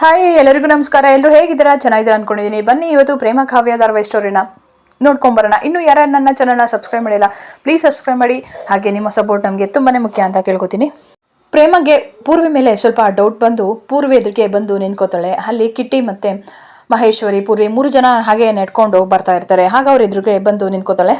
Hi, ಎಲ್ಲರಿಗೂ ನಮಸ್ಕಾರ. ಎಲ್ಲರೂ ಹೇಗಿದ್ದೀರಾ? ಚೆನ್ನಾಗಿದ್ದೀರಾ ಅನ್ಕೊಂಡಿದ್ದೀನಿ. ಬನ್ನಿ, ಇವತ್ತು ಪ್ರೇಮ ಕಾವ್ಯ ಧಾರಾವಾಹಿ ಸ್ಟೋರಿನ ನೋಡ್ಕೊಂಬರೋಣ. ಇನ್ನು ಯಾರು ನನ್ನ ಚಾನಲ್ನ ಸಬ್ಸ್ಕ್ರೈಬ್ ಮಾಡಿಲ್ಲ ಪ್ಲೀಸ್ ಸಬ್ಸ್ಕ್ರೈಬ್ ಮಾಡಿ. ಹಾಗೆ ನಿಮ್ಮ ಸಪೋರ್ಟ್ ನಮಗೆ ತುಂಬಾ ಮುಖ್ಯ ಅಂತ ಕೇಳ್ಕೊತೀನಿ. ಪ್ರೇಮಗೆ ಪೂರ್ವಿ ಮೇಲೆ ಸ್ವಲ್ಪ ಡೌಟ್ ಬಂದು, ಪೂರ್ವಿ ಎದುರಿಗೆ ಬಂದು ನಿಂತ್ಕೋತಾಳೆ. ಅಲ್ಲಿ ಕಿಟ್ಟಿ ಮತ್ತೆ ಮಹೇಶ್ವರಿ, ಪೂರ್ವಿ ಮೂರು ಜನ ಹಾಗೆ ನೆಡ್ಕೊಂಡು ಬರ್ತಾ ಇರ್ತಾರೆ. ಹಾಗೆ ಅವ್ರ ಎದುರಿಗೆ ಬಂದು ನಿಂತ್ಕೋತಾಳೆ.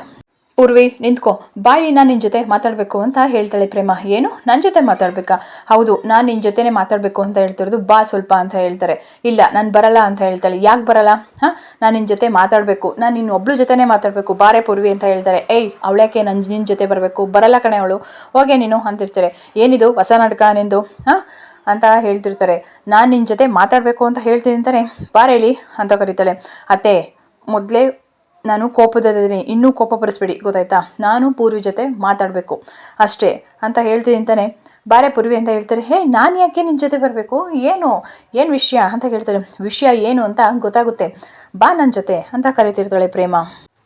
ಪೂರ್ವಿ ನಿಂತ್ಕೋ. ಬಾಯಿ ನಾನು ನಿನ್ನ ಜೊತೆ ಮಾತಾಡಬೇಕು ಅಂತ ಹೇಳ್ತಾಳೆ ಪ್ರೇಮ. ಏನು? ನನ್ನ ಜೊತೆ ಮಾತಾಡ್ಬೇಕಾ? ಹೌದು, ನಾನು ನಿನ್ನ ಜೊತೆನೇ ಮಾತಾಡಬೇಕು ಅಂತ ಹೇಳ್ತಿರೋದು ಬಾ ಸ್ವಲ್ಪ ಅಂತ ಹೇಳ್ತಾರೆ. ಇಲ್ಲ, ನಾನು ಬರಲ್ಲ ಅಂತ ಹೇಳ್ತಾಳೆ. ಯಾಕೆ ಬರಲ್ಲ? ಹಾಂ? ನಾನು ನಿನ್ನ ಜೊತೆ ಮಾತಾಡಬೇಕು. ನಾನು ನಿನ್ನ ಒಬ್ಳು ಜೊತೆನೇ ಮಾತಾಡಬೇಕು. ಬಾರೆ ಪೂರ್ವಿ ಅಂತ ಹೇಳ್ತಾರೆ. ಏಯ್ ಅವಳ್ಯಾಕೆ ನನ್ನ ನಿನ್ನ ಜೊತೆ ಬರಬೇಕು? ಬರಲ್ಲ ಕಣೆ ಅವಳು. ಹೋಗೆ ನೀನು ಅಂತಿರ್ತಾರೆ. ಏನಿದು? ಹೊಸ ನಾಟಕ ನಿಂದು? ಹಾಂ? ಅಂತ ಹೇಳ್ತಿರ್ತಾರೆ. ನಾನು ನಿನ್ನ ಜೊತೆ ಮಾತಾಡಬೇಕು ಅಂತ ಹೇಳ್ತೀನಿ ಅಂತಾನೆ. ಬಾರೇಳಿ ಅಂತ ಕರೀತಾಳೆ. ಅತ್ತೆ, ಮೊದಲೇ ನಾನು ಕೋಪದಲ್ಲಿದ್ದೀನಿ. ಇನ್ನೂ ಕೋಪ ಬರಿಸ್ಬೇಡಿ ಗೊತ್ತಾಯ್ತಾ? ನಾನು ಪೂರ್ವಿ ಜೊತೆ ಮಾತಾಡಬೇಕು. ಅಷ್ಟೇ, ಅಂತ ಹೇಳ್ತೀನಿ ಅಂತಾನೆ. ಬಾರೆ ಪೂರ್ವಿ ಅಂತ ಹೇಳ್ತಾರೆ, ಹೇ, ನಾನು ಯಾಕೆ ನಿನ್ನ ಜೊತೆ ಬರಬೇಕು? ಏನು? ಏನು ವಿಷಯ? ಅಂತ ಕೇಳ್ತಾರೆ ವಿಷಯ ಏನು ಅಂತ ಗೊತ್ತಾಗುತ್ತೆ. ಬಾ ನನ್ನ ಜೊತೆ, ಅಂತ ಕರಿತಿರ್ತಾಳೆ ಪ್ರೇಮ.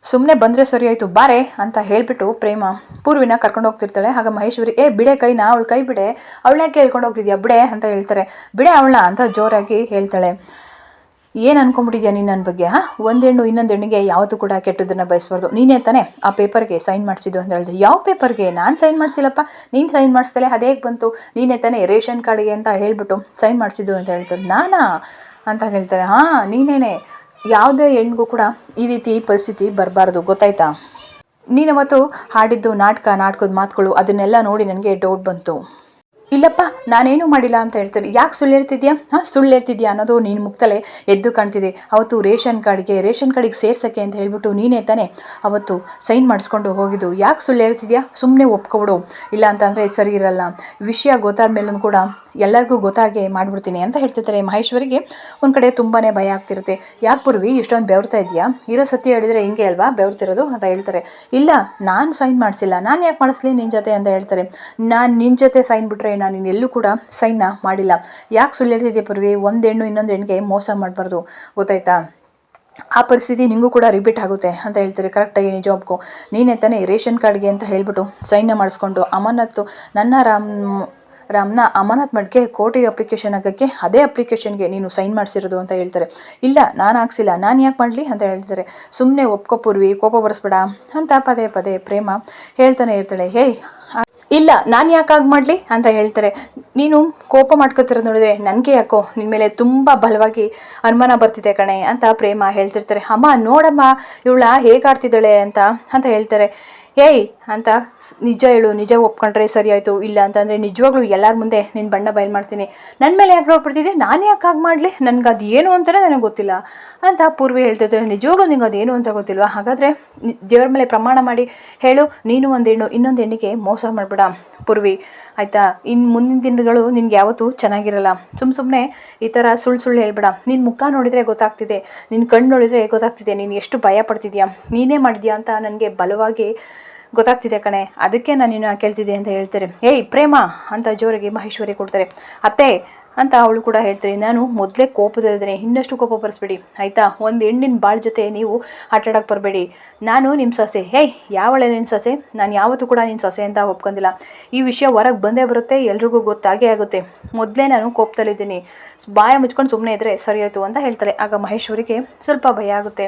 ಸುಮ್ಮನೆ ಬಂದರೆ ಸರಿ ಆಯಿತು, ಬಾರೆ, ಅಂತ ಹೇಳಿಬಿಟ್ಟು ಪ್ರೇಮ ಪೂರ್ವಿನ ಕರ್ಕೊಂಡು ಹೋಗ್ತಿರ್ತಾಳೆ. ಆಗ ಮಹೇಶ್ವರಿ, ಏ, ಬಿಡೆ ಕೈನ ಅವಳು ಕೈ ಬಿಡೆ. ಅವಳನ್ಯಾಕೆ ಹೇಳ್ಕೊಂಡು ಹೋಗ್ತಿದ್ಯಾ? ಬಿಡೆ, ಅಂತ ಹೇಳ್ತಾರೆ. ಬಿಡೆ ಅವಳನ್ನ ಅಂತ ಜೋರಾಗಿ ಹೇಳ್ತಾಳೆ. ಏನು ಅನ್ಕೊಂಬಿಟ್ಟಿದ್ಯಾ ನೀನು ನನ್ನ ಬಗ್ಗೆ, ಹಾಂ? ಒಂದು ಹೆಣ್ಣು ಇನ್ನೊಂದು ಹೆಣ್ಣಿಗೆ ಯಾವತ್ತೂ ಕೂಡ ಕೆಟ್ಟದನ್ನು ಬಯಸ್ಬಾರ್ದು. ನೀನೇ ತಾನೇ ಆ ಪೇಪರ್ಗೆ ಸೈನ್ ಮಾಡಿಸಿದ್ದು ಅಂತ ಹೇಳಿದೆ. ಯಾವ ಪೇಪರ್ಗೆ? ನಾನು ಸೈನ್ ಮಾಡಿಸಿಲ್ಲಪ್ಪ. ನೀನು ಸೈನ್ ಮಾಡಿಸ್ತಲೆ ಅದೇ ಬಂತು? ನೀನೇ ತಾನೇ ರೇಷನ್ ಕಾರ್ಡ್ಗೆ ಅಂತ ಹೇಳಿಬಿಟ್ಟು ಸೈನ್ ಮಾಡಿಸಿದ್ದು ಅಂತ ಹೇಳ್ತದೆ ನಾನಾ? ಅಂತ ಹೇಳ್ತಾರೆ. ಹಾಂ, ನೀನೇನೆ. ಯಾವುದೇ ಹೆಣ್ಗೂ ಕೂಡ ಈ ರೀತಿ ಪರಿಸ್ಥಿತಿ ಬರಬಾರ್ದು. ಗೊತ್ತಾಯ್ತಾ? ನೀನವತ್ತು ಹಾಡಿದ್ದು ನಾಟಕ, ನಾಟಕದ ಮಾತುಗಳು ಅದನ್ನೆಲ್ಲ ನೋಡಿ ನನಗೆ ಡೌಟ್ ಬಂತು. ಇಲ್ಲಪ್ಪ, ನಾನೇನು ಮಾಡಿಲ್ಲ ಅಂತ ಹೇಳ್ತಾರೆ ಯಾಕೆ ಸುಳ್ಳು ಹೇಳ್ತಿದ್ಯಾ? ಹಾಂ, ಸುಳ್ಳು ಹೇಳ್ತಿದ್ಯಾ ಅನ್ನೋದು ನೀನು ಮುಕ್ತಲೆ ಎದ್ದು ಕಾಣ್ತಿದೆ. ಅವತ್ತು ರೇಷನ್ ಕಾರ್ಡ್ಗೆ, ರೇಷನ್ ಕಾರ್ಡಿಗೆ ಸೇರ್ಸೋಕ್ಕೆ ಅಂತ ಹೇಳ್ಬಿಟ್ಟು ನೀನೇ ತಾನೇ ಅವತ್ತು ಸೈನ್ ಮಾಡಿಸ್ಕೊಂಡು ಹೋಗಿದ್ದು. ಯಾಕೆ ಸುಳ್ಳು ಹೇಳ್ತಿದ್ಯಾ? ಸುಮ್ಮನೆ ಒಪ್ಕೊಬಿಡು. ಇಲ್ಲ ಅಂತಂದರೆ ಸರಿ ಇರಲ್ಲ. ವಿಷಯ ಗೊತ್ತಾದ ಮೇಲೂ ಕೂಡ ಎಲ್ಲರಿಗೂ ಗೊತ್ತಾಗೆ ಮಾಡಿಬಿಡ್ತೀನಿ ಅಂತ ಹೇಳ್ತಿರ್ತಾರೆ ಮಹೇಶ್ವರಿಗೆ. ಒಂದು ಕಡೆ ತುಂಬಾ ಭಯ ಆಗ್ತಿರುತ್ತೆ. ಯಾಕೆ ಪೂರ್ವಿ, ಇಷ್ಟೊಂದು ಬೆವರ್ತಾ ಇದೆಯಾ? ಇರೋ ಸತ್ಯ ಹೇಳಿದರೆ ಹಿಂಗೆ ಅಲ್ವಾ ಬೆವರ್ತಿರೋದು ಅಂತ ಹೇಳ್ತಾರೆ. ಇಲ್ಲ, ನಾನು ಸೈನ್ ಮಾಡಿಸಿಲ್ಲ. ನಾನು ಯಾಕೆ ಮಾಡಿಸ್ಲಿ ನಿನ್ನ ಜೊತೆ ಅಂತ ಹೇಳ್ತಾರೆ. ನಾನು ನಿನ್ನ ಜೊತೆ ಸೈನ್ ಬಿಟ್ರೆ ನಾನು ಎಲ್ಲೂ ಕೂಡ ಸೈನ್ನ ಮಾಡಿಲ್ಲ. ಯಾಕೆ ಸುಳ್ಳು ಹೇಳ್ತಿದ್ದೆ ಪರ್ವಿ? ಒಂದು ಹೆಣ್ಣು ಇನ್ನೊಂದು ಹೆಣ್ಣಿಗೆ ಮೋಸ ಮಾಡಬಾರ್ದು. ಗೊತ್ತಾಯ್ತಾ? ಆ ಪರಿಸ್ಥಿತಿ ನಿಂಗೂ ಕೂಡ ರಿಪೀಟ್ ಆಗುತ್ತೆ ಅಂತ ಹೇಳ್ತಾರೆ. ಕರೆಕ್ಟಾಗಿ ನೀ ಒಪ್ಕೊ. ನೀನೇ ತಾನೇ ರೇಷನ್ ಕಾರ್ಡ್ಗೆ ಅಂತ ಹೇಳಿಬಿಟ್ಟು ಸೈನ್ನ ಮಾಡಿಸ್ಕೊಂಡು ಅಮಾನತ್ತು ನನ್ನ ರಾಮ್ ರಾಮ್ನ ಅಮಾನತ್ ಮಡ್ಗೆ ಕೋರ್ಟಿಗೆ ಅಪ್ಲಿಕೇಶನ್ ಹಾಕೋಕ್ಕೆ ಅದೇ ಅಪ್ಲಿಕೇಶನ್ಗೆ ನೀನು ಸೈನ್ ಮಾಡಿಸಿರೋದು ಅಂತ ಹೇಳ್ತಾರೆ. ಇಲ್ಲ, ನಾನು ಹಾಕ್ಸಿಲ್ಲ ನಾನು ಯಾಕೆ ಮಾಡಲಿ ಅಂತ ಹೇಳ್ತಾರೆ. ಸುಮ್ಮನೆ ಒಪ್ಕೊಪೂರ್ವಿ, ಕೋಪ ಬರೆಸ್ಬೇಡ ಅಂತ ಪದೇ ಪದೇ ಪ್ರೇಮ ಹೇಳ್ತಾನೆ ಇರ್ತಾಳೆ. ಹೇಯ್ ಇಲ್ಲ, ನಾನು ಯಾಕಾಗಿ ಮಾಡಲಿ ಅಂತ ಹೇಳ್ತಾರೆ. ನೀನು ಕೋಪ ಮಾಡ್ಕೋತಿರೋದು ನೋಡಿದ್ರೆ ನನಗೆ ಯಾಕೋ ನಿನ್ನ ಮೇಲೆ ತುಂಬ ಬಲವಾಗಿ ಅನುಮಾನ ಬರ್ತಿದೆ ಕಣೆ ಅಂತ ಪ್ರೇಮ ಹೇಳ್ತಿರ್ತಾರೆ. ಅಮ್ಮ, ನೋಡಮ್ಮ, ಇವಳ ಹೇಗಾಡ್ತಿದ್ದಾಳೆ ಅಂತ ಅಂತ ಹೇಳ್ತಾರೆ. ಏಯ್ ಅಂತ ನಿಜ ಹೇಳು, ನಿಜ ಒಪ್ಕೊಂಡ್ರೆ ಸರಿ ಇಲ್ಲ ಅಂತಂದರೆ ನಿಜವಾಗ್ಲೂ ಎಲ್ಲರ ಮುಂದೆ ನಿನ್ನ ಬಣ್ಣ ಬಯಲು ಮಾಡ್ತೀನಿ. ನನ್ನ ಮೇಲೆ ಯಾಕೆ ನೋಡ್ಬಿಡ್ತಿದ್ದೆ ನಾನು ಯಾಕೆ ಹಾಗೆ ಮಾಡಲಿ? ನನಗೆ ಅದು ಏನು ಅಂತಲೇ ನನಗೆ ಗೊತ್ತಿಲ್ಲ. ಅಂತ ಪೂರ್ವಿ ಹೇಳ್ತಿದ್ದೆ ನಿಜವಾಗ್ಲೂ ನಿಂಗೆ ಅದು ಏನು ಅಂತ ಗೊತ್ತಿಲ್ವಾ? ಹಾಗಾದರೆ ದೇವರ ಮೇಲೆ ಪ್ರಮಾಣ ಮಾಡಿ ಹೇಳು, ನೀನು ಒಂದು ಹೆಣ್ಣು, ಇನ್ನೊಂದು ಹೆಣ್ಣಿಗೆ ಮೋಸ ಮಾಡಬೇಡ ಪೂರ್ವಿ. ಆಯಿತಾ? ಇನ್ನು ಮುಂದಿನ ದಿನಗಳು ನಿನಗೆ ಯಾವತ್ತೂ ಚೆನ್ನಾಗಿರಲ್ಲ. ಸುಮ್ಮ ಸುಮ್ಮನೆ ಈ ಥರ ಸುಳ್ಳು ಸುಳ್ಳು ಹೇಳ್ಬೇಡ. ನಿನ್ನ ಮುಖ ನೋಡಿದರೆ ಗೊತ್ತಾಗ್ತಿದೆ. ನಿನ್ನ ಕಣ್ಣು ನೋಡಿದರೆ ಗೊತ್ತಾಗ್ತಿದೆ. ನೀನು ಎಷ್ಟು ಭಯ ಪಡ್ತಿದ್ಯಾ? ನೀನೇ ಮಾಡಿದ್ಯಾ ಅಂತ ನನಗೆ ಬಲವಾಗಿ ಗೊತ್ತಾಗ್ತಿದೆ ಕಣೆ. ಅದಕ್ಕೆ ನಾನು ನಿನ್ನ ಕೇಳ್ತಿದ್ದೆ ಅಂತ ಹೇಳ್ತಾರೆ. ಏಯ್, ಪ್ರೇಮ ಅಂತ ಜೋರಿಗೆ ಮಹೇಶ್ವರಿ ಕೊಡ್ತಾರೆ. ಅತ್ತೆ ಅಂತ ಅವಳು ಕೂಡ ಹೇಳ್ತಾರೆ. ನಾನು ಮೊದಲೇ ಕೋಪದಲ್ಲಿದ್ದೇನೆ. ಇನ್ನಷ್ಟು ಕೋಪ ಬರೆಸ್ಬೇಡಿ. ಆಯಿತಾ? ಒಂದು ಹೆಣ್ಣಿನ ಬಾಳ ಜೊತೆ ನೀವು ಆಟಾಡಕ್ಕೆ ಬರಬೇಡಿ. ನಾನು ನಿಮ್ಮ ಸೊಸೆ. ಹೇಯ್ ಯಾವಳೆ ನಿನ್ನ ಸೊಸೆ? ನಾನು ಯಾವತ್ತೂ ಕೂಡ ನಿನ್ನ ಸೊಸೆ ಅಂತ ಒಪ್ಕೊಂಡಿಲ್ಲ. ಈ ವಿಷಯ ಹೊರಗೆ ಬಂದೇ ಬರುತ್ತೆ. ಎಲ್ರಿಗೂ ಗೊತ್ತಾಗೇ ಆಗುತ್ತೆ. ಮೊದಲೇ ನಾನು ಕೋಪದಲ್ಲಿದ್ದೀನಿ. ಬಾಯ ಮುಚ್ಕೊಂಡು ಸುಮ್ಮನೆ ಇದ್ದರೆ ಸರಿ ಅಂತ ಹೇಳ್ತಾರೆ ಆಗ ಮಹೇಶ್ವರಿಗೆ ಸ್ವಲ್ಪ ಭಯ ಆಗುತ್ತೆ.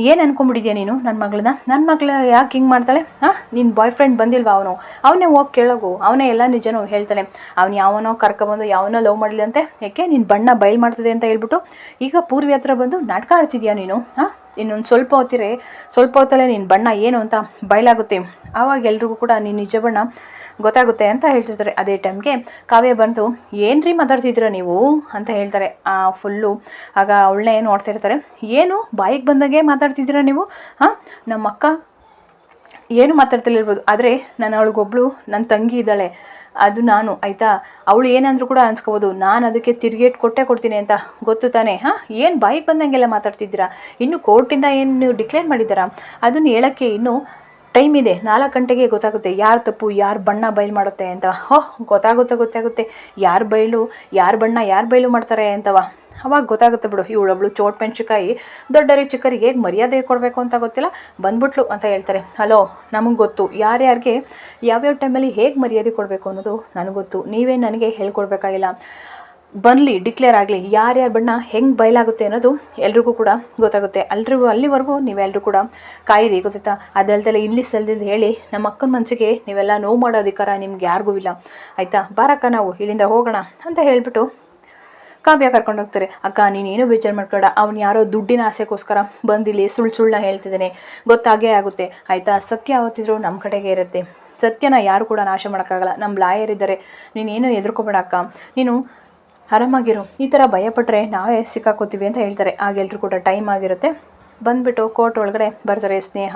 ಏನು ಅನ್ಕೊಂಡ್ಬಿಟ್ಟಿದ್ಯಾ ನೀನು ನನ್ನ ಮಗಳನ್ನ? ನನ್ನ ಮಗಳ ಯಾಕೆ ಹಿಂಗೆ ಮಾಡ್ತಾಳೆ? ಹಾಂ? ನಿನ್ನ ಬಾಯ್ ಫ್ರೆಂಡ್ ಬಂದಿಲ್ವಾ ಅವನು? ಅವನೇ ಹೋಗಿ ಕೇಳೋಗು. ಅವನೇ ಎಲ್ಲ ನಿಜನೂ ಹೇಳ್ತಾನೆ. ಅವ್ನು ಯಾವನೋ ಕರ್ಕೊಬಂದು ಯಾವನೋ ಲವ್ ಮಾಡಿದಂತೆ ಯಾಕೆ ನಿನ್ನ ಬಣ್ಣ ಬಯಲು ಮಾಡ್ತದೆ ಅಂತ ಹೇಳ್ಬಿಟ್ಟು ಈಗ ಪೂರ್ವಿ ಹತ್ರ ಬಂದು ನಾಟಕ ಆಡ್ತಿದ್ಯಾ ನೀನು? ಹಾಂ? ಇನ್ನೊಂದು ಸ್ವಲ್ಪ ಹೊತ್ತಿರೆ, ಸ್ವಲ್ಪ ಹೊತ್ತಲ್ಲೇ ನಿನ್ನ ಬಣ್ಣ ಏನು ಅಂತ ಬಯಲಾಗುತ್ತೆ. ಆವಾಗ ಎಲ್ರಿಗೂ ಕೂಡ ನಿನ್ನ ನಿಜ ಬಣ್ಣ ಗೊತ್ತಾಗುತ್ತೆ ಅಂತ ಹೇಳ್ತಿರ್ತಾರೆ. ಅದೇ ಟೈಮ್ಗೆ ಕಾವ್ಯ ಬಂತು ಏನ್ರಿ ಮಾತಾಡ್ತಿದ್ದೀರ ನೀವು? ಅಂತ ಹೇಳ್ತಾರೆ. ಆ ಫುಲ್ಲು ಆಗ ಅವಳನ್ನೇ ನೋಡ್ತಾ ಇರ್ತಾರೆ. ಏನು? ಬಾಯಿಗೆ ಬಂದಾಗೆ ಮಾತಾಡ್ತಿದ್ದೀರಾ ನೀವು? ಹಾಂ ನಮ್ಮ ಅಕ್ಕ ಏನು ಮಾತಾಡ್ತಲಿರ್ಬೋದು ಆದರೆ ನಾನು ಅವಳಿಗೊಬ್ಳು ನನ್ನ ತಂಗಿ ಇದ್ದಾಳೆ. ಅದು ನಾನು, ಆಯಿತಾ? ಅವಳು ಏನಂದ್ರು ಕೂಡ ಅನ್ಸ್ಕೋಬೋದು. ನಾನು ಅದಕ್ಕೆ ತಿರುಗೇಟ್ ಕೊಟ್ಟೆ ಕೊಡ್ತೀನಿ ಅಂತ. ಗೊತ್ತು ತಾನೇ? ಹಾಂ, ಏನು ಬಾಯಿಗೆ ಬಂದಂಗೆಲ್ಲ ಮಾತಾಡ್ತಿದ್ದೀರಾ? ಇನ್ನು ಕೋರ್ಟಿಂದ ಏನು ಡಿಕ್ಲೇರ್ ಮಾಡಿದ್ದೀರಾ? ಅದನ್ನು ಹೇಳೋಕ್ಕೆ ಇನ್ನೂ ಟೈಮ್ ಇದೆ. ನಾಲ್ಕು ಗಂಟೆಗೆ ಗೊತ್ತಾಗುತ್ತೆ ಯಾರು ತಪ್ಪು, ಯಾರು ಬಣ್ಣ ಬಯಲು ಮಾಡುತ್ತೆ ಅಂತ. ಹೋ, ಗೊತ್ತಾಗುತ್ತೆ ಗೊತ್ತಾಗುತ್ತೆ. ಯಾರು ಬಯಲು, ಯಾರು ಬಣ್ಣ ಯಾರು ಬಯಲು ಮಾಡ್ತಾರೆ ಅಂತವ. ಅವಾಗ ಗೊತ್ತಾಗುತ್ತೆ ಬಿಡು ಇವಳೊಬ್ಳು ಚೋಟ್ ಮೆಣಸಿಕಾಯಿ ದೊಡ್ಡರಿ ಚಿಕ್ಕರಿಗೆ ಹೇಗೆ ಮರ್ಯಾದೆ ಕೊಡಬೇಕು ಅಂತ ಗೊತ್ತಿಲ್ಲ? ಬಂದ್ಬಿಟ್ಲು ಅಂತ ಹೇಳ್ತಾರೆ. ಹಲೋ, ನಮಗೆ ಗೊತ್ತು. ಯಾರ್ಯಾರಿಗೆ ಯಾವ್ಯಾವ ಟೈಮಲ್ಲಿ ಹೇಗೆ ಮರ್ಯಾದೆ ಕೊಡಬೇಕು ಅನ್ನೋದು ನನಗೆ ಗೊತ್ತು. ನೀವೇ ನನಗೆ ಹೇಳ್ಕೊಡ್ಬೇಕಾಗಿಲ್ಲ. ಬನ್ಲಿ ಡಿಕ್ಲೇರ್ ಆಗಲಿ. ಯಾರ್ಯಾರ ಬಣ್ಣ ಹೆಂಗೆ ಬಯಲಾಗುತ್ತೆ ಅನ್ನೋದು ಎಲ್ರಿಗೂ ಕೂಡ ಗೊತ್ತಾಗುತ್ತೆ. ಅಲ್ರಿಗೂ ಅಲ್ಲಿವರೆಗೂ ನೀವೆಲ್ಲರೂ ಕೂಡ ಕಾಯಿರಿ, ಗೊತ್ತಾಯ್ತಾ? ಅದಲ್ದಲ್ಲ ಇಲ್ಲಿ ಸಲ್ದಿದ್ದು ಹೇಳಿ ನಮ್ಮ ಅಕ್ಕನ ಮನಸ್ಸಿಗೆ ನೀವೆಲ್ಲ ನೋವು ಮಾಡೋ ಅಧಿಕಾರ ನಿಮ್ಗೆ ಯಾರಿಗೂ ಇಲ್ಲ. ಆಯಿತಾ? ಬಾರಕ್ಕ ನಾವು, ಇಲ್ಲಿಂದ ಹೋಗೋಣ ಅಂತ ಹೇಳ್ಬಿಟ್ಟು ಕಾವ್ಯ ಕರ್ಕೊಂಡು ಹೋಗ್ತಾರೆ, ಅಕ್ಕ, ನೀನೇನು ಬೇಜಾರು ಮಾಡ್ಕೊಡ ಅವ್ನು ಯಾರೋ ದುಡ್ಡಿನ ಆಸೆಗೋಸ್ಕರ ಬಂದಿಲ್ಲಿ ಸುಳ್ಳು ಸುಳ್ಳ ಹೇಳ್ತಿದ್ದಾನೆ, ಗೊತ್ತಾಗೇ ಆಗುತ್ತೆ, ಆಯಿತಾ? ಸತ್ಯ ಆವತ್ತಿದ್ರು ನಮ್ಮ ಕಡೆಗೆ ಇರುತ್ತೆ. ಸತ್ಯನ ಯಾರು ಕೂಡ ನಾಶ ಮಾಡೋಕ್ಕಾಗಲ್ಲ ನಮ್ಮ ಲಾಯರ್ ಇದ್ದಾರೆ. ನೀನೇನು ಹೆದರ್ಕೋಬೇಡ, ಅಕ್ಕ. ನೀನು ಆರಾಮಾಗಿರು. ಈ ಥರ ಭಯಪಟ್ಟರೆ ನಾವೇ ಸಿಕ್ಕಾಕೋತೀವಿ ಅಂತ ಹೇಳ್ತಾರೆ. ಆಗ ಎಲ್ಲರೂ ಕೂಡ ಟೈಮ್ ಆಗಿರುತ್ತೆ. ಬಂದ್ಬಿಟ್ಟು ಕೋರ್ಟ್ ಒಳಗಡೆ ಬರ್ತಾರೆ ಸ್ನೇಹ.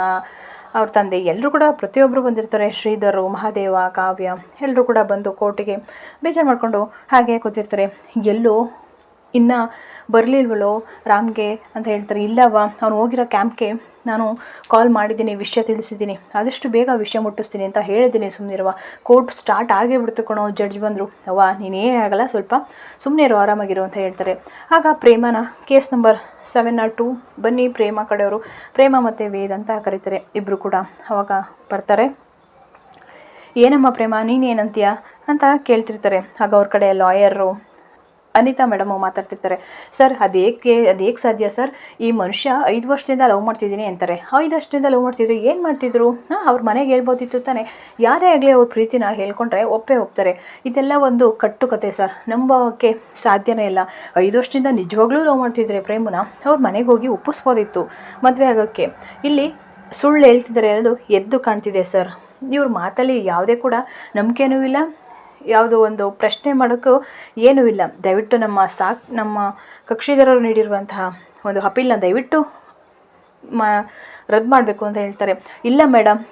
ಅವ್ರ ತಂದೆ ಎಲ್ಲರೂ ಕೂಡ ಪ್ರತಿಯೊಬ್ಬರು ಬಂದಿರ್ತಾರೆ. ಶ್ರೀಧರು, ಮಹಾದೇವ, ಕಾವ್ಯ ಎಲ್ಲರೂ ಕೂಡ ಬಂದು ಕೋರ್ಟಿಗೆ ಬೇಜಾರು ಮಾಡಿಕೊಂಡು ಹಾಗೆ ಕೂತಿರ್ತಾರೆ. ಎಲ್ಲೋ ಇನ್ನು ಬರಲಿಲ್ವಳು ರಾಮ್ಗೆ ಅಂತ ಹೇಳ್ತಾರೆ ಇಲ್ಲವ ಅವ್ನು ಹೋಗಿರೋ ಕ್ಯಾಂಪ್ಗೆ ನಾನು ಕಾಲ್ ಮಾಡಿದ್ದೀನಿ, ವಿಷಯ ತಿಳಿಸಿದ್ದೀನಿ, ಆದಷ್ಟು ಬೇಗ ವಿಷಯ ಮುಟ್ಟಿಸ್ತೀನಿ ಅಂತ ಹೇಳಿದ್ದೀನಿ ಸುಮ್ಮನಿರುವ ಕೋರ್ಟ್ ಸ್ಟಾರ್ಟ್ ಆಗೇ ಬಿಡ್ತು ಕಣೋ, ಜಡ್ಜ್ ಬಂದರು. ಅವ್ವ, ನೀನೇ ಆಗಲ್ಲ, ಸ್ವಲ್ಪ ಸುಮ್ಮನೆ ಇರೋ, ಆರಾಮಾಗಿರು ಅಂತ ಹೇಳ್ತಾರೆ. ಆಗ ಪ್ರೇಮನ case number seven nought two, ಬನ್ನಿ ಪ್ರೇಮ ಕಡೆಯವರು, ಪ್ರೇಮ ಮತ್ತು ವೇದ್ ಅಂತ ಕರೀತಾರೆ ಇಬ್ಬರು ಕೂಡ. ಅವಾಗ ಬರ್ತಾರೆ. ಏನಮ್ಮ ಪ್ರೇಮ ನೀನೇನಂತೀಯ ಅಂತ ಕೇಳ್ತಿರ್ತಾರೆ. ಆಗ ಅವ್ರ ಕಡೆ ಲಾಯರು ಅನಿತಾ ಮೇಡಮು ಮಾತಾಡ್ತಿರ್ತಾರೆ, ಸರ್ ಅದೇಕೆ ಅದೇಕೆ ಸಾಧ್ಯ ಸರ್? ಈ ಮನುಷ್ಯ ಐದು ವರ್ಷದಿಂದ ಲವ್ ಮಾಡ್ತಿದ್ದೀನಿ ಅಂತಾರೆ. ಐದು ವರ್ಷದಿಂದ ಲವ್ ಮಾಡ್ತಿದ್ರು, ಏನು ಮಾಡ್ತಿದ್ರು? ಹಾಂ, ಅವ್ರ ಮನೆಗೆ ಹೇಳ್ಬೋದಿತ್ತು ತಾನೆ. ಯಾರೇ ಆಗಲಿ ಅವ್ರ ಪ್ರೀತಿನ ಹೇಳ್ಕೊಂಡ್ರೆ ಒಪ್ಪೇ ಒಪ್ತಾರೆ. ಇದೆಲ್ಲ ಒಂದು ಕಟ್ಟುಕತೆ ಸರ್. ನಂಬೋಕ್ಕೆ ಸಾಧ್ಯನೇ ಇಲ್ಲ. ಐದು ವರ್ಷದಿಂದ ನಿಜವಾಗ್ಲೂ ಲವ್ ಮಾಡ್ತಿದ್ರೆ ಪ್ರೇಮನ ಅವ್ರ ಮನೆಗೆ ಹೋಗಿ ಒಪ್ಪಿಸ್ಬೋದಿತ್ತು. ಮದುವೆ ಆಗೋಕ್ಕೆ. ಇಲ್ಲಿ ಸುಳ್ಳು ಹೇಳ್ತಿದ್ದಾರೆ ಅನ್ನೋದು ಎದ್ದು ಕಾಣ್ತಿದೆ ಸರ್. ಇವ್ರ ಮಾತಲ್ಲಿ ಯಾವುದೇ ಕೂಡ ನಂಬಿಕೆನೂ ಇಲ್ಲ. ಯಾವುದೋ ಒಂದು ಪ್ರಶ್ನೆ ಮಾಡೋಕ್ಕೂ ಏನೂ ಇಲ್ಲ. ದಯವಿಟ್ಟು ನಮ್ಮ ಸಾಕ್, ನಮ್ಮ ಕಕ್ಷಿದಾರರು ನೀಡಿರುವಂತಹ ಒಂದು ಅಪೀಲನ್ನ ದಯವಿಟ್ಟು ಮಾ, ರದ್ದು ಮಾಡಬೇಕು ಅಂತ ಹೇಳ್ತಾರೆ. ಇಲ್ಲ ಮೇಡಮ್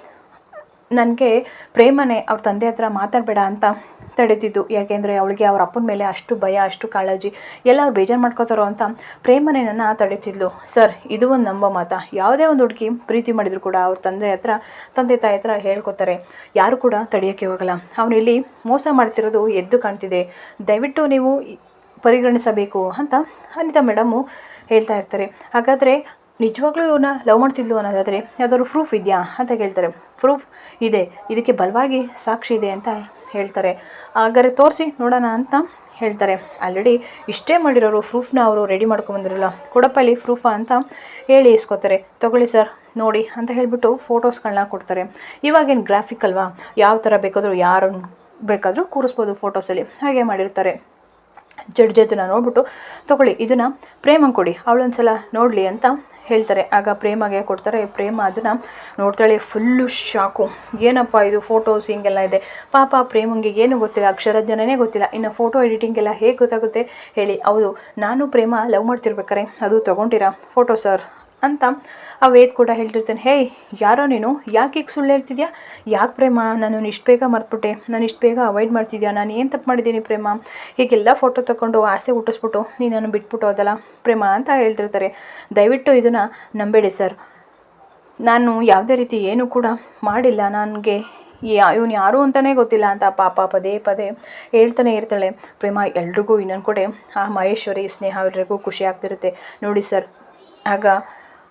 ನನಗೆ ಪ್ರೇಮನೆ ಅವ್ರ ತಂದೆ ಹತ್ರ ಮಾತಾಡಬೇಡ ಅಂತ ತಡೀತಿದ್ದು. ಯಾಕೆಂದರೆ ಅವಳಿಗೆ ಅವ್ರ ಅಪ್ಪನ ಮೇಲೆ ಅಷ್ಟು ಭಯ, ಅಷ್ಟು ಕಾಳಜಿ ಎಲ್ಲ ಅವ್ರು ಬೇಜಾರು ಮಾಡ್ಕೋತಾರೋ ಅಂತ ಪ್ರೇಮನೆ ನನ್ನ ತಡೀತಿದ್ಲು. ಸರ್, ಇದು ಒಂದು ನಂಬ ಮಾತ. ಯಾವುದೇ ಒಂದು ಹುಡುಗಿ ಪ್ರೀತಿ ಮಾಡಿದ್ರು ಕೂಡ ಅವ್ರ ತಂದೆ ಹತ್ರ, ತಂದೆ ತಾಯಿ ಹತ್ರ ಹೇಳ್ಕೊತಾರೆ. ಯಾರು ಕೂಡ ತಡೆಯೋಕ್ಕೆ ಹೋಗಲ್ಲ. ಅವನು ಇಲ್ಲಿ ಮೋಸ ಮಾಡ್ತಿರೋದು ಎದ್ದು ಕಾಣ್ತಿದೆ. ದಯವಿಟ್ಟು ನೀವು ಪರಿಗಣಿಸಬೇಕು ಅಂತ ಅನಿತಾ ಮೇಡಮು ಹೇಳ್ತಾ ಇರ್ತಾರೆ. ಹಾಗಾದರೆ ನಿಜವಾಗ್ಲೂ ಇವನ್ನ ಲವ್ ಮಾಡ್ತಿದ್ಲು ಅನ್ನೋದಾದರೆ ಯಾವ್ದಾದ್ರು ಪ್ರೂಫ್ ಇದೆಯಾ ಅಂತ ಕೇಳ್ತಾರೆ. ಪ್ರೂಫ್ ಇದೆ. ಇದಕ್ಕೆ ಬಲವಾಗಿ ಸಾಕ್ಷಿ ಇದೆ ಅಂತ ಹೇಳ್ತಾರೆ. ಹಾಗಾದ್ರೆ ತೋರಿಸಿ ನೋಡೋಣ ಅಂತ ಹೇಳ್ತಾರೆ. ಆಲ್ರೆಡಿ ಇಷ್ಟೇ ಮಾಡಿರೋರು ಪ್ರೂಫ್ನ ಅವರು ರೆಡಿ ಮಾಡ್ಕೊಂಬಂದಿರಲ್ಲ ಕೊಡಪ್ಪಲ್ಲಿ ಪ್ರೂಫ ಅಂತ ಹೇಳಿ ಇಸ್ಕೋತಾರೆ. ತಗೊಳ್ಳಿ ಸರ್ ನೋಡಿ ಅಂತ ಹೇಳಿಬಿಟ್ಟು ಫೋಟೋಸ್ಗಳನ್ನ ಕೊಡ್ತಾರೆ. ಇವಾಗೇನು ಗ್ರಾಫಿಕ್ ಅಲ್ವಾ? ಯಾವ ಥರ ಬೇಕಾದರೂ ಯಾರು ಬೇಕಾದರೂ ಕೂರಿಸ್ಬೋದು ಫೋಟೋಸಲ್ಲಿ ಹಾಗೆ ಮಾಡಿರ್ತಾರೆ. ಜಡ್ಜ್ ಅದನ್ನು ನೋಡ್ಬಿಟ್ಟು ತಗೊಳ್ಳಿ, ಇದನ್ನು ಪ್ರೇಮಂಗೆ ಕೊಡಿ, ಅವಳೊಂದ್ಸಲ ನೋಡಲಿ ಅಂತ ಹೇಳ್ತಾರೆ. ಆಗ ಪ್ರೇಮಗೆ ಕೊಡ್ತಾರೆ, ಪ್ರೇಮ ಅದನ್ನು ನೋಡ್ತಾಳೆ, ಫುಲ್ಲು ಶಾಕು. ಏನಪ್ಪ ಇದು ಫೋಟೋಸ್ ಹಿಂಗೆಲ್ಲ ಇದೆ? ಪಾಪ ಪ್ರೇಮಂಗೆ ಏನು ಗೊತ್ತಿಲ್ಲ ಅಕ್ಷರಜ್ಞನೇ ಗೊತ್ತಿಲ್ಲ. ಇನ್ನು ಫೋಟೋ ಎಡಿಟಿಂಗ್ ಎಲ್ಲ ಹೇಗೆ ಗೊತ್ತಾಗುತ್ತೆ ಹೇಳಿ. ಹೌದು, ನಾನು ಪ್ರೇಮ ಲವ್ ಮಾಡ್ತಿರ್ಬೇಕಾರೆ, ಅದು ತೊಗೊಂಡಿರಾ? Photo sir. ಅಂತ ಆ ವೇದ್ ಕೂಡ ಹೇಳ್ತಿರ್ತಾನೆ ಹೇಯ್ ಯಾರೋ ನೀನು? ಯಾಕೆ ಈಗ ಸುಳ್ಳು ಹೇಳ್ತಿದ್ಯಾ? ಯಾಕೆ ಪ್ರೇಮ? ನಾನು ಇಷ್ಟು ಬೇಗ ಮರ್ತ್ಬಿಟ್ಟೆ. ನಾನು ಇಷ್ಟು ಬೇಗ ಅವಾಯ್ಡ್ ಮಾಡ್ತಿದ್ಯಾ? ನಾನು ಏನು ತಪ್ಪು ಮಾಡಿದ್ದೀನಿ ಪ್ರೇಮ? ಹೀಗೆಲ್ಲ ಫೋಟೋ ತಗೊಂಡು ಆಸೆ ಹುಟ್ಟಿಸ್ಬಿಟ್ಟು ನೀನನ್ನು ಬಿಟ್ಬಿಟ್ಟು ಹೋದಲ್ಲ ಪ್ರೇಮ? ಅಂತ ಹೇಳ್ತಿರ್ತಾರೆ. ದಯವಿಟ್ಟು ಇದನ್ನು ನಂಬೇಡಿ ಸರ್. ನಾನು ಯಾವುದೇ ರೀತಿ ಏನೂ ಕೂಡ ಮಾಡಿಲ್ಲ. ನನಗೆ ಇವನು ಯಾರು ಅಂತಲೇ ಗೊತ್ತಿಲ್ಲ ಅಂತ ಪಾಪ ಪದೇ ಪದೇ ಹೇಳ್ತಾನೆ ಇರ್ತಾಳೆ. ಪ್ರೇಮ, ಎಲ್ರಿಗೂ ಇನ್ನೊಂದು ಕಡೆ ಆ ಮಹೇಶ್ವರಿ ಸ್ನೇಹ ಎಲ್ರಿಗೂ ಖುಷಿ ಆಗ್ತಿರುತ್ತೆ. ನೋಡಿ ಸರ್, ಆಗ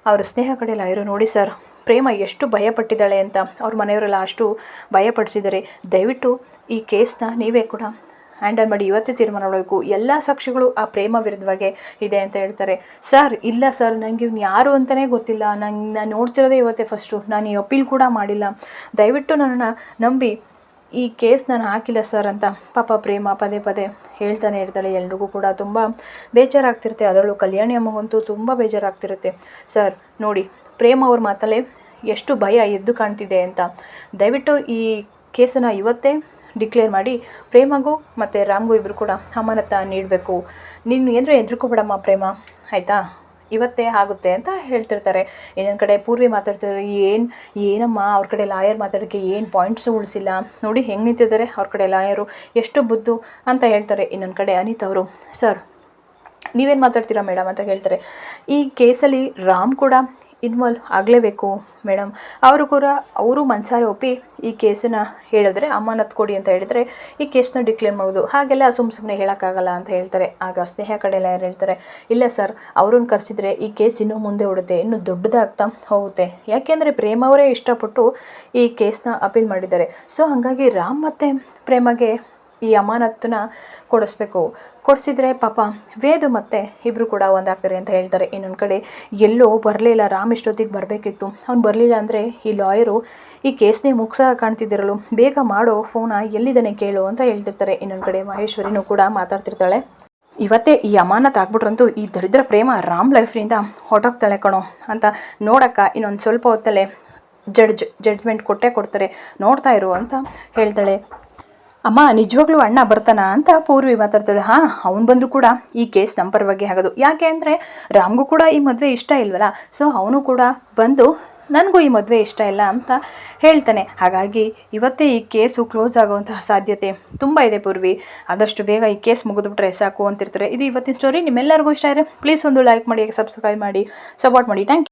ಅವ್ರ ಸ್ನೇಹ ಕಡೆಯಲ್ಲ ಇರು, ನೋಡಿ ಸರ್. ಪ್ರೇಮ ಎಷ್ಟು ಭಯಪಟ್ಟಿದ್ದಾಳೆ ಅಂತ ಅವ್ರ ಮನೆಯವರೆಲ್ಲ ಅಷ್ಟು ಭಯಪಡಿಸಿದ್ದಾರೆ. ದಯವಿಟ್ಟು ಈ ಕೇಸ್ನ ನೀವೇ ಕೂಡ. ಹ್ಯಾಂಡಲ್ ಮಾಡಿ ಇವತ್ತೇ ತೀರ್ಮಾನ ಮಾಡಬೇಕು. ಎಲ್ಲ ಸಾಕ್ಷಿಗಳು ಆ ಪ್ರೇಮ ವಿರುದ್ಧವಾಗೆ ಇದೆ ಅಂತ ಹೇಳ್ತಾರೆ. ಸರ್, ಇಲ್ಲ ಸರ್ ನನಗೆ ಇವ್ನು ಯಾರು ಅಂತಲೇ ಗೊತ್ತಿಲ್ಲ. ನಂಗೆ, ನಾನು ನೋಡ್ತಿರೋದೇ ಇವತ್ತೇ ಫಸ್ಟು ನಾನು ಈ ಅಪೀಲ್ ಕೂಡ ಮಾಡಿಲ್ಲ. ದಯವಿಟ್ಟು ನನ್ನನ್ನು ನಂಬಿ. ಈ ಕೇಸ್ ನಾನು ಹಾಕಿಲ್ಲ ಸರ್ ಅಂತ ಪಾಪ ಪ್ರೇಮ ಪದೇ ಪದೇ ಹೇಳ್ತಾನೆ ಇರ್ತಾಳೆ ಎಲ್ರಿಗೂ ಕೂಡ. ತುಂಬ ಬೇಜಾರಾಗ್ತಿರುತ್ತೆ. ಅದರಲ್ಲೂ ಕಲ್ಯಾಣಿ ಅಮ್ಮಗಂತೂ ತುಂಬ ಬೇಜಾರಾಗ್ತಿರುತ್ತೆ. ಸರ್, ನೋಡಿ, ಪ್ರೇಮ ಅವ್ರ ಮಾತಲ್ಲೇ ಎಷ್ಟು ಭಯ ಎದ್ದು ಕಾಣ್ತಿದೆ ಅಂತ. ದಯವಿಟ್ಟು ಈ ಕೇಸನ್ನು ಇವತ್ತೇ ಡಿಕ್ಲೇರ್ ಮಾಡಿ ಪ್ರೇಮಗೂ ಮತ್ತು ರಾಮ್ಗೂ ಇಬ್ಬರು ಕೂಡ ಅಮಾನತ ನೀಡಬೇಕು. ನೀನು ಏನರ ಹೆದ್ರಿಕೋಬೇಡಮ್ಮ ಪ್ರೇಮ. ಆಯಿತಾ? ಇವತ್ತೇ ಆಗುತ್ತೆ ಅಂತ ಹೇಳ್ತಿರ್ತಾರೆ. ಇನ್ನೊಂದು ಕಡೆ ಪೂರ್ವಿ ಮಾತಾಡ್ತಿದ್ರು ಏನು, ಏನಮ್ಮ ಅವ್ರ ಕಡೆ ಲಾಯರ್ ಮಾತಾಡೋಕ್ಕೆ ಏನು ಪಾಯಿಂಟ್ಸು ಉಳಿಸಿಲ್ಲ? ನೋಡಿ ಹೆಂಗೆ ನಿಂತಿದ್ದಾರೆ ಅವ್ರ ಕಡೆ ಲಾಯರು, ಎಷ್ಟು ಬುದ್ಧು ಅಂತ ಹೇಳ್ತಾರೆ. ಇನ್ನೊಂದು ಕಡೆ ಅನಿತ್ ಅವರು, ಸರ್ ನೀವೇನು ಮಾತಾಡ್ತೀರಾ ಮೇಡಮ್ ಅಂತ ಹೇಳ್ತಾರೆ ಈ ಕೇಸಲ್ಲಿ ರಾಮ್ ಕೂಡ ಇನ್ವಾಲ್ವ್ ಆಗಲೇಬೇಕು ಮೇಡಮ್. ಅವರು ಕೂಡ, ಅವರು ಮನ್ಸಾರೆ ಒಪ್ಪಿ ಈ ಕೇಸನ್ನು ಹೇಳಿದ್ರೆ ಅಮಾನತ್ ಕೊಡಿ ಅಂತ ಹೇಳಿದರೆ ಈ ಕೇಸನ್ನ ಡಿಕ್ಲೇರ್ ಮಾಡೋದು ಹಾಗೆಲ್ಲ ಸುಮ್ಮ ಸುಮ್ಮನೆ ಹೇಳೋಕ್ಕಾಗಲ್ಲ ಅಂತ ಹೇಳ್ತಾರೆ. ಆಗ ಸ್ನೇಹ ಕಡೆ ಎಲ್ಲ ಯಾರು ಹೇಳ್ತಾರೆ, ಇಲ್ಲ ಸರ್, ಅವ್ರನ್ನ ಕರೆಸಿದ್ರೆ ಈ ಕೇಸ್ ಇನ್ನೂ ಮುಂದೆ ಓಡುತ್ತೆ, ಇನ್ನೂ ದೊಡ್ಡದಾಗ್ತಾ ಹೋಗುತ್ತೆ. ಯಾಕೆಂದರೆ ಪ್ರೇಮ ಅವರೇ ಇಷ್ಟಪಟ್ಟು ಈ ಕೇಸನ್ನ ಅಪೀಲ್ ಮಾಡಿದ್ದಾರೆ. ಸೊ ಹಾಗಾಗಿ ರಾಮ್ ಮತ್ತು ಪ್ರೇಮಗೆ ಈ ಅಮಾನತ್ತನ್ನ ಕೊಡಿಸ್ಬೇಕು. ಕೊಡಿಸಿದ್ರೆ ಪಾಪ ವೇದು ಮತ್ತೆ ಇಬ್ಬರು ಕೂಡ ಒಂದಾಗ್ತಾರೆ ಅಂತ ಹೇಳ್ತಾರೆ. ಇನ್ನೊಂದು ಕಡೆ ಎಲ್ಲೋ ಬರಲಿಲ್ಲ ರಾಮ್ ಇಷ್ಟೊತ್ತಿಗೆ ಬರಬೇಕಿತ್ತು. ಅವ್ನು ಬರಲಿಲ್ಲ ಅಂದರೆ ಈ ಲಾಯರು ಈ ಕೇಸ್ನೇ ಮುಗಿಸ ಕಾಣ್ತಿದ್ದಿರಲು ಬೇಗ ಮಾಡೋ ಫೋನ ಎಲ್ಲಿದ್ದಾನೆ ಕೇಳು ಅಂತ ಹೇಳ್ತಿರ್ತಾರೆ. ಇನ್ನೊಂದು ಕಡೆ ಮಹೇಶ್ವರಿನೂ ಕೂಡ ಮಾತಾಡ್ತಿರ್ತಾಳೆ. ಇವತ್ತೇ ಈ ಅಮಾನತ್ ಆಗ್ಬಿಟ್ರಂತೂ ಈ ದರಿದ್ರ ಪ್ರೇಮ ರಾಮ್ ಲೈಫ್ನಿಂದ ಹೊಟ್ಟೋಗ್ತಾಳೆ ಕಣೋ ಅಂತ ನೋಡಕ್ಕ ಇನ್ನೊಂದು ಸ್ವಲ್ಪ ಹೊತ್ತಲ್ಲೇ ಜಡ್ಜ್, ಜಡ್ಜ್ಮೆಂಟ್ ಕೊಟ್ಟೇ ಕೊಡ್ತಾರೆ. ನೋಡ್ತಾ ಇರು ಅಂತ ಹೇಳ್ತಾಳೆ. ಅಮ್ಮ, ನಿಜವಾಗ್ಲೂ ಅಣ್ಣ ಬರ್ತಾನ ಅಂತ ಪೂರ್ವಿ ಮಾತಾಡ್ತಾಳೆ. ಹಾಂ, ಅವ್ನು ಬಂದರೂ ಕೂಡ ಈ ಕೇಸ್ ನಮ್ಮ ಪರವಾಗಿ ಆಗೋದು. ಯಾಕೆ ಅಂದರೆ ರಾಮ್ಗೂ ಕೂಡ ಈ ಮದುವೆ ಇಷ್ಟ ಇಲ್ವಲ್ಲ? ಸೊ ಅವನು ಕೂಡ ಬಂದು ನನಗೂ ಈ ಮದುವೆ ಇಷ್ಟ ಇಲ್ಲ ಅಂತ ಹೇಳ್ತಾನೆ. ಹಾಗಾಗಿ ಇವತ್ತೇ ಈ ಕೇಸು ಕ್ಲೋಸ್ ಆಗುವಂತಹ ಸಾಧ್ಯತೆ ತುಂಬ ಇದೆ ಪೂರ್ವಿ. ಆದಷ್ಟು ಬೇಗ ಈ ಕೇಸ್ ಮುಗಿದ್ಬಿಟ್ರೆ ಸಾಕು ಅಂತಿರ್ತಾರೆ. ಇದು ಇವತ್ತಿನ ಸ್ಟೋರಿ ನಿಮ್ಮೆಲ್ಲರಿಗೂ ಇಷ್ಟ ಇದೆ ಪ್ಲೀಸ್ ಒಂದು ಲೈಕ್ ಮಾಡಿ ಸಬ್ಸ್ಕ್ರೈಬ್ ಮಾಡಿ ಸಪೋರ್ಟ್ ಮಾಡಿ. Thank you